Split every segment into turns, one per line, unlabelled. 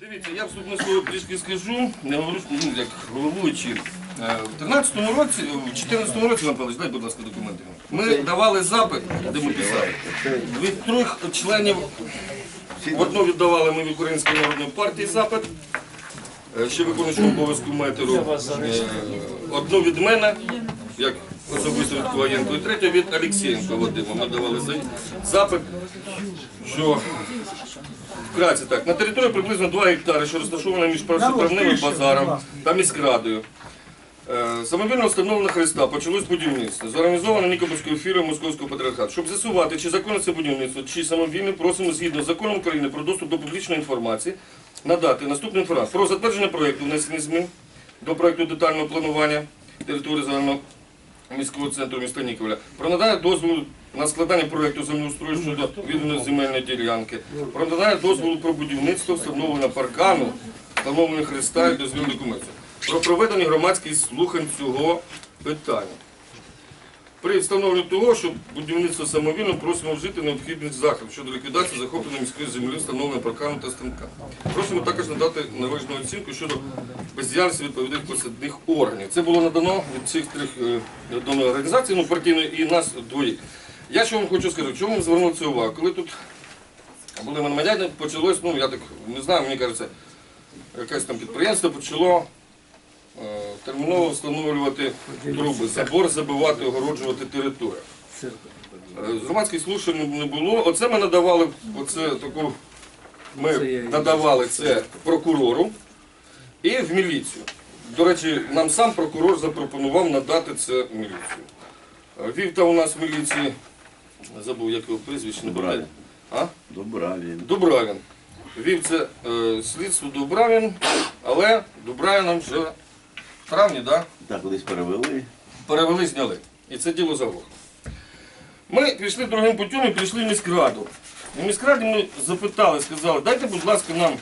Дивіться, я вступне слово трішки скажу, не говорю, ну, як головуючий. Е, В 13-му році, в 14-му році, Іван Павлович, дай, будь ласка, документи. Ми давали запит, де ми писали, від трьох членів, одного віддавали ми від Української народної партії запит, е, ще виконуючому обов'язку метеру, е, одну від мене, як особисто від Коваєнко, і третю від Олексієнка Вадима. Ми давали за- запит, що Вкратце так. На території приблизно 2 гектари, що розташована між першотравневим базаром та міськрадою. Е, Самовільно встановлена Христа почалось будівництво. Зорганізовано Нікопольською фірмою Московського патріархату. Щоб з'ясувати, чи законне це будівництво, чи самовільне, просимо згідно з законом України про доступ до публічної інформації надати наступну інформацію про затвердження проєкту внесення змін до проєкту детального планування території загального міського центру міста Ніколя про надання дозволу на складання проєкту землеустрою щодо відданої земельної ділянки, про надання дозволу про будівництво, встановлення паркану, встановлення хреста і дозвільних документів, про проведення громадських слухань цього питання. При встановленні того, що будівництво самовільно просимо вжити необхідних заходів щодо ліквідації захопленої міської землі, встановлення паркану та станка. Просимо також надати належну оцінку щодо бездіяльності відповідних посадних органів. Це було надано від цих трьох е, організацій, ну партійної і нас двоїх. Я що вам хочу сказати, чому ми звернули цю увагу? Коли тут були Майдані, почалось, ну я так не знаю, мені кажеться, якесь там підприємство почало терміново встановлювати труби, забор забивати, огороджувати територію. Е, громадських слушань не було. Оце ми надавали, оце таку, ми надавали це прокурору і в міліцію. До речі, нам сам прокурор запропонував надати це міліцію. Е, Вів там у нас в міліції, забув, як його прізвище, не пам'ятаю. А?
Добравін.
Дубравін. Вів це е, слідство Дубравін, але Дубравіном вже в травні, да?
Так, колись перевели.
перевели, зняли. І це діло заглохло. Ми пішли другим путем і прийшли в міськраду. У міськраді ми запитали, сказали, дайте, будь ласка, нам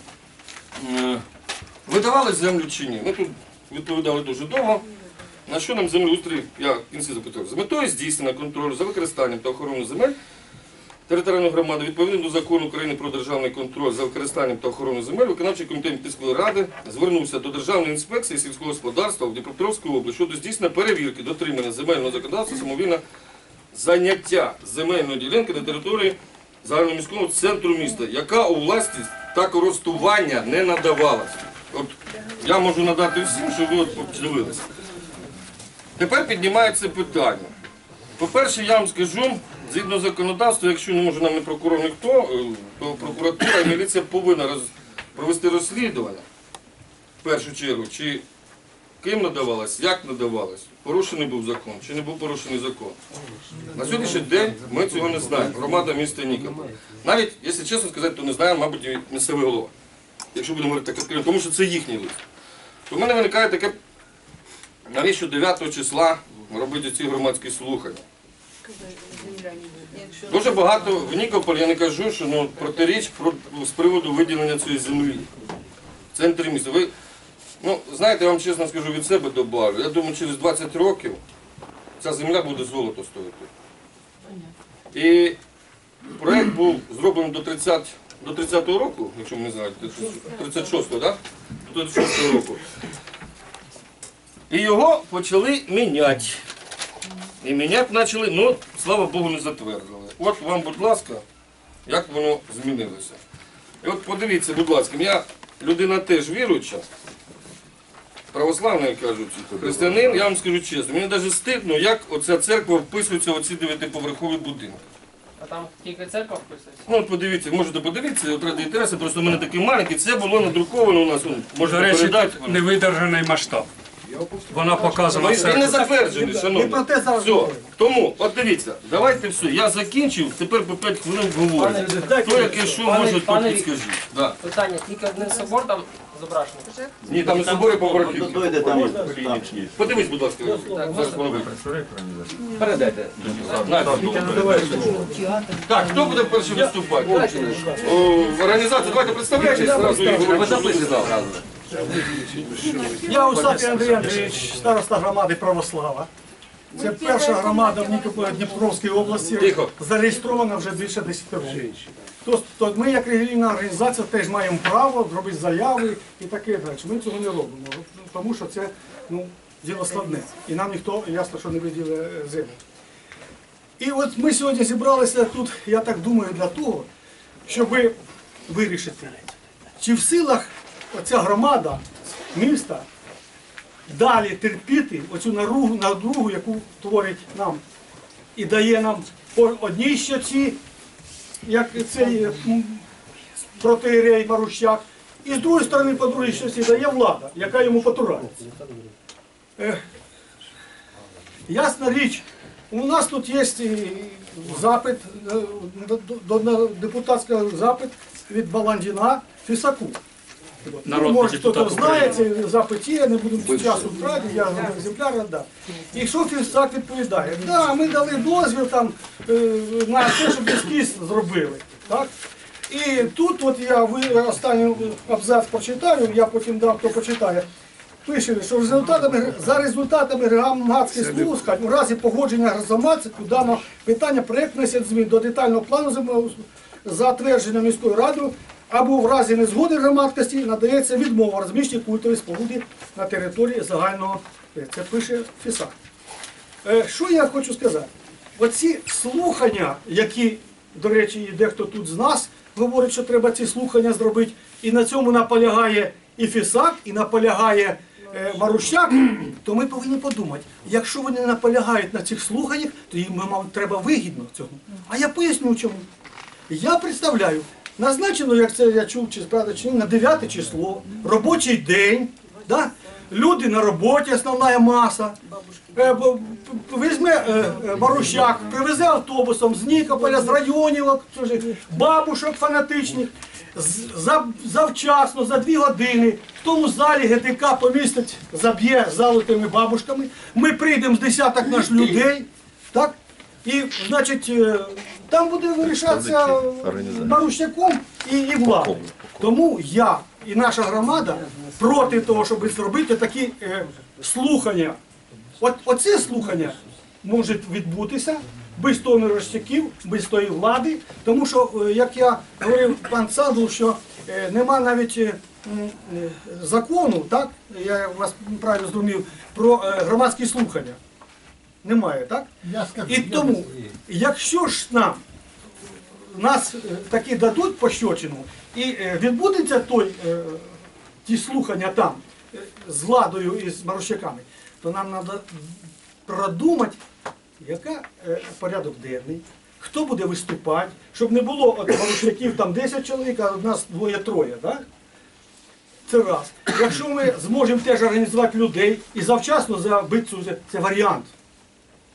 е, видавали землю чи ні. Ми тут відповідали дуже довго. На що нам землеустрій, я в кінці запитав, з метою здійснення контролю за використанням та охорону земель територіальної громади відповідно до закону України про державний контроль за використанням та охорону земель, виконавчий комітет міської ради звернувся до Державної інспекції сільського господарства в Дніпропетровську область щодо здійснення перевірки дотримання земельного законодавства самовільно заняття земельної ділянки на території загальноміського центру міста, яка у власність та користування не надавалася. От я можу надати всім, щоб ви от подивилися. Тепер піднімається питання. По-перше, я вам скажу, згідно законодавства, якщо не може нам не прокурор ніхто, е, то прокуратура і міліція повинна роз- провести розслідування в першу чергу, чи ким надавалось, як надавалось, порушений був закон, чи не був порушений закон. На сьогоднішній день ми цього не знаємо. Громада міста Нікополь. Навіть, якщо чесно сказати, то не знає, мабуть, і місцевий голова. Якщо будемо говорити так відкрито, тому що це їхній лист. То в мене виникає таке, навіщо 9 числа робити ці громадські слухання. Дуже багато в Нікополі, я не кажу, що ну, протиріч про, з приводу виділення цієї землі в центрі міста. Ви, ну, знаєте, я вам чесно скажу від себе добавлю. Я думаю, через 20 років ця земля буде золото стоїти. І проєкт був зроблений до 30 до 30-го року, якщо ви не знаєте, 36-го, да? До 36-го року. І його почали міняти. І міняти почали, ну, слава Богу, не затвердили. От вам, будь ласка, як воно змінилося. І от подивіться, будь ласка, я людина теж віруюча, православна, як кажуть, християнин, я вам скажу чесно, мені навіть стидно, як оця церква вписується в оці дев'ятиповерхові будинки.
А там тільки церква вписується?
Ну, от подивіться, можете подивитися, от ради інтересу, просто в мене такий маленький, це було надруковано у нас,
До
можете
речі,
передати.
невидержаний масштаб. Вона показана
Він не затверджений, шановні.
про те
Все. Тому, от дивіться, давайте все. Я закінчив, тепер по 5 хвилин говорю. Хто яке що може, то підскажіть. Да.
Питання, тільки один собор там зображений.
Ні, там і собори
До
поверхівки.
там клінічні.
Подивись, будь ласка. Зараз воно вийде.
Передайте.
Так, хто буде перший виступати? О, Організація, давайте представляйтесь зразу і ви знали.
Я Усакий Андрій Андрійович, староста громади Православа. Це перша громада в Нікополі Дніпровській області, зареєстрована вже більше 10 років. то, то ми, як релігійна організація, теж маємо право зробити заяви і таке далі. Ми цього не робимо, тому що це ну, діло складне. І нам ніхто ясно, що не виділи землю. І от ми сьогодні зібралися тут, я так думаю, для того, щоб вирішити, чи в силах оця громада міста далі терпіти оцю наругу, наругу, яку творить нам і дає нам по одній щоці, як цей м, протиерей Марущак, і з другої сторони, по другій щоці дає влада, яка йому потурається. Е, Ясна річ, у нас тут є і запит, е, депутатський запит від Баландіна Фісаку.
Народний
Може,
депутат
хтось знає, цей запит не буду часу втратити, я екземпляр дав. І що Фісак відповідає? Да, ми дали дозвіл там е, на те, щоб ескіз зробили. Так? І тут от я останній абзац прочитаю, я потім дам, хто почитає. Пише, що результатами, за результатами громадських слухань у разі погодження громадських дано питання проєкт змін до детального плану затвердження міською радою або в разі незгоди громадськості надається відмова розміщення культової споруди на території загального. Це пише ФІСАК. Е, Що я хочу сказати? Оці слухання, які, до речі, і дехто тут з нас говорить, що треба ці слухання зробити, і на цьому наполягає і Фісак, і наполягає е, Марущак, то ми повинні подумати, якщо вони наполягають на цих слуханнях, то їм треба вигідно цього. А я поясню чому. Я представляю, назначено, як це я чув, чи правда, чи ні, на 9 число, робочий день, да? люди на роботі, основна маса. Е, Візьме е, е, Марущак, привезе автобусом з Нікополя, з районів, бабушок фанатичних, за- завчасно, за дві години, в тому залі ГТК помістить, заб'є залу тими бабушками. Ми прийдемо з десяток наш людей, так? І, значить, е, там буде вирішатися Марущаком і, і владою. Тому я і наша громада проти того, щоб зробити такі е, слухання. От оці слухання можуть відбутися без того Мирошчаків, без тої влади, тому що, е, як я говорив пан Саду, що е, нема навіть е, е, закону, так, я вас правильно зрозумів, про е, громадські слухання. Немає, так? І тому, якщо ж нам нас е, таки дадуть пощочину і е, відбудеться той, е, ті слухання там е, з владою і з Марущаками, то нам треба продумати, яка е, порядок денний, хто буде виступати, щоб не було от Марущаків там 10 чоловік, а у нас двоє-троє. Так? Це раз. Якщо ми зможемо теж організувати людей і завчасно забити цю, це варіант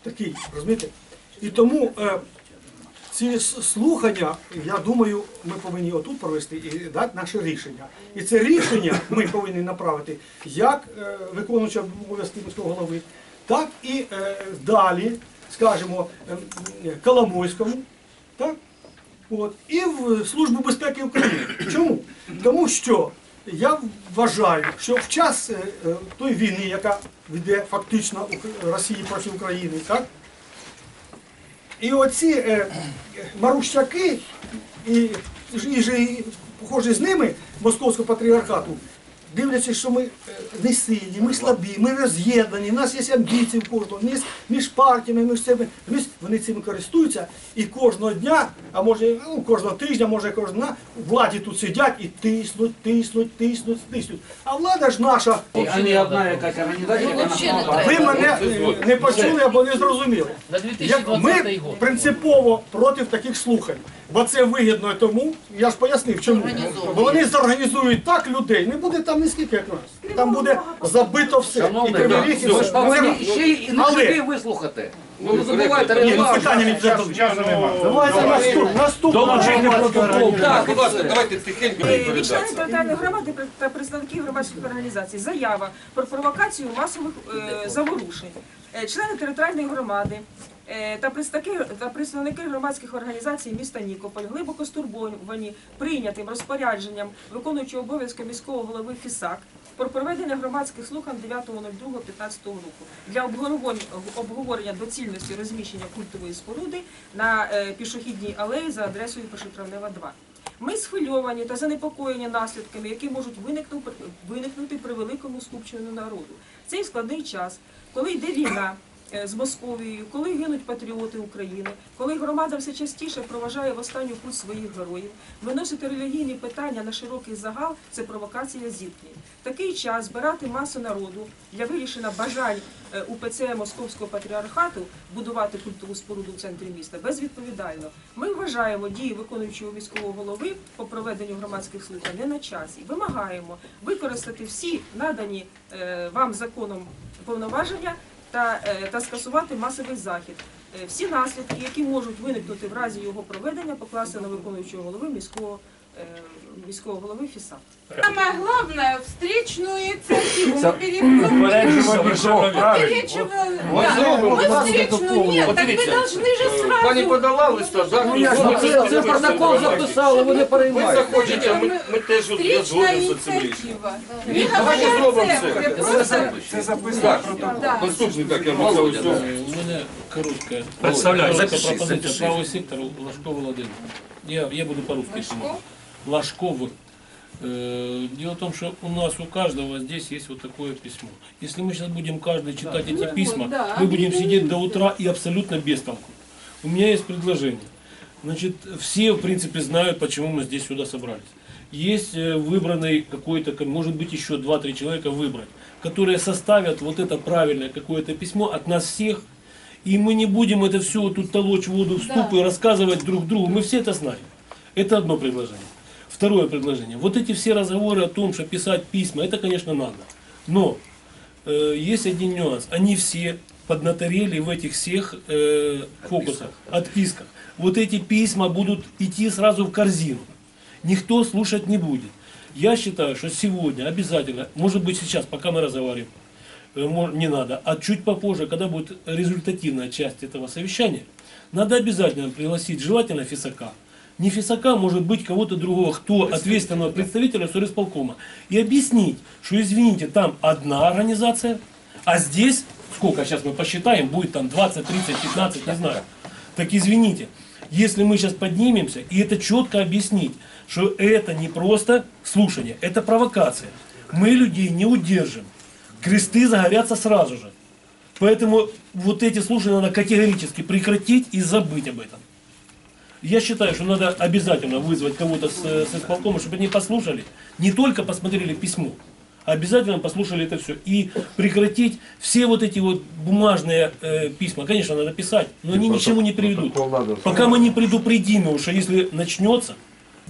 такий, розумієте? І тому е, ці слухання, я думаю, ми повинні отут провести і дати наше рішення. І це рішення ми повинні направити як е, виконуючи обов'язки міського голови, так і е, далі, скажімо, е, Коломойському, так? От, і в Службу безпеки України. Чому? Тому що я вважаю, що в час е, тої війни, яка веде фактично Росії проти України, так? І оці е, марущаки і, і, і похожі з ними московського патріархату, дивлячись, що ми е, не сильні, ми слабі, ми роз'єднані, в нас є амбіції в кожного, між, між партіями, між себе. Розумієте, Вони цим користуються і кожного дня, а може ну, кожного тижня, може кожного дня, владі тут сидять і тиснуть, тиснуть, тиснуть, тиснуть. А влада ж наша.
А не одна якась організація,
Ви мене не почули або не зрозуміли. Як ми принципово проти таких слухань, бо це вигідно тому, я ж пояснив, чому. Бо вони зорганізують так людей, не буде там ні скільки як нас. Там буде забито все. І Ріг, і
ви
все.
ж повинні
Ну,
ще й не
Але-
вислухати. Ну не забувайте
Ні, ну
регламент.
питання мені задали. Давайте наступ.
Долучити протокол.
Так, будь ласка, давайте тихенько
Від
відповідати.
членів територіальної громади та представників громадських організацій заява про провокацію масових е, заворушень. Е, Члени територіальної громади е, та представники, та представники громадських організацій міста Нікополь глибоко стурбовані прийнятим розпорядженням виконуючого обов'язки міського голови ФІСАК про проведення громадських слухань 9.02.15 року для обговорення, доцільності розміщення культової споруди на е, пішохідній алеї за адресою Першотравнева 2. Ми схвильовані та занепокоєні наслідками, які можуть виникнути, при великому скупченню народу. Цей складний час, коли йде війна з Московією, коли гинуть патріоти України, коли громада все частіше проважає в останню путь своїх героїв, виносити релігійні питання на широкий загал це провокація зіткнень. Такий час збирати масу народу для вирішення бажань е, УПЦ Московського патріархату будувати культову споруду в центрі міста безвідповідально. Ми вважаємо дії виконуючого міського голови по проведенню громадських слухань не на часі. Вимагаємо використати всі надані е, вам законом повноваження та, е, та скасувати масовий захід. Е, Всі наслідки, які можуть виникнути в разі його проведення, покласти на виконуючого голови міського, е, міського голови ФІСА.
Самое главное, встречную инициативу переплюнуть.
Ми зробимо.
Мы встречную нет,
Вот
так вы
видите,
должны же
Е, Пані
сразу...
подала листа, так?
Ну я ж
ну,
це, це протокол записали, вони
Ви
переймають.
захочете, ми, ми теж от я
Встречная
згоден з цим рішенням.
инициатива. Не
Давайте
говоря
зробимо
церкви,
це.
просто...
Так, наступний так, я мав ось тут.
У мене коротка,
Представляю,
коротка
запиши,
пропозиція
запиши.
правого сектору Лашков Володимир. Я, я буду по-русски снимать. Лашков. Э, Дело в том, что у нас у каждого здесь есть вот такое письмо. Если мы сейчас будем каждый читать эти
Ну,
письма,
да,
мы будем сидеть до утра и абсолютно без толку. У меня есть предложение. Значит, все, в принципе, знают, почему мы здесь сюда собрались. Есть э, выбранный какой-то, может быть, еще 2-3 человека выбрать, которые составят вот это правильное какое-то письмо от нас всех. И мы не будем это все тут толочь воду в ступы и рассказывать друг другу. Мы все это знаем. Это одно предложение. Второе предложение. Вот эти все разговоры о том, что писать письма, это, конечно, надо. Но э, есть один нюанс. Они все поднаторели в этих всех э, фокусах, отписках. Вот эти письма будут идти сразу в корзину. Никто слушать не будет. Я считаю, что сегодня обязательно, может быть сейчас, пока мы разговариваем, э, не надо, а чуть попозже, когда будет результативная часть этого совещания, надо обязательно пригласить желательно Фисака. Не Фисака, может быть, кого-то другого, кто ответственного представителя Сорисполкома. И объяснить, что, извините, там одна организация, а здесь, сколько сейчас мы посчитаем, будет там 20, 30, 15, не знаю. Так извините, если мы сейчас поднимемся и это четко объяснить, что это не просто слушание, это провокация. Мы людей не удержим. Кресты загорятся сразу же. Поэтому вот эти слушания надо категорически прекратить и забыть об этом. Я считаю, что надо обязательно вызвать кого-то с, с исполкома, чтобы они послушали, не только посмотрели письмо, а обязательно послушали это все. И прекратить все вот эти вот бумажные э, письма. Конечно, надо писать, но они ни к чему не приведут. Пока мы не предупредим его, что если начнется,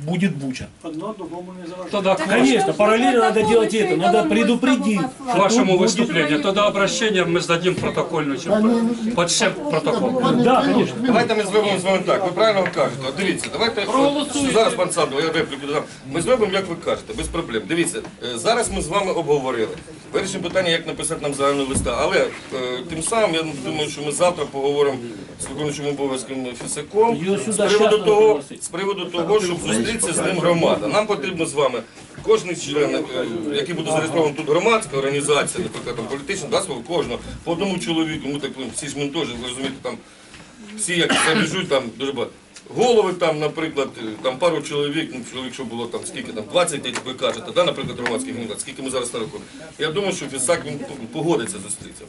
будет буча.
Одно другому не заважає.
Тогда, конечно, параллельно надо делать это. Надо предупредить.
К
что
вашему
тут будет-
выступлению. Тогда обращение мы сдадим протокольную, чем под шеф протокол.
Да, конечно.
Давайте ми зробимо з вами так. Ви правильно кажете. От дивіться, давайте от зараз пан Сандро, я репліку додам. Ми зробимо, як ви кажете, без проблем. Дивіться, е, зараз ми з вами обговорили. Вирішимо питання, як написати нам загального листа. Але е, тим самим я думаю, що ми завтра поговоримо з виконуючим обов'язком Фісаком
Його сюди
з приводу
щас
того,
треба пригласити.
з приводу того, щоб зустрітися з ним громада. Нам потрібно з вами. Кожен член, е, який буде зареєстрований тут громадська організація, наприклад, там політична, да, свого кожного, по одному чоловіку, ми так всі ж ви розумієте, там всі як забіжуть там дуже багато. Голови там, наприклад, там пару чоловік, ну чоловік, що було там скільки там, 20, як ви кажете, да, наприклад, громадських організацій, скільки ми зараз нарахуємо. Я думаю, що Фісак він погодиться зустрітися.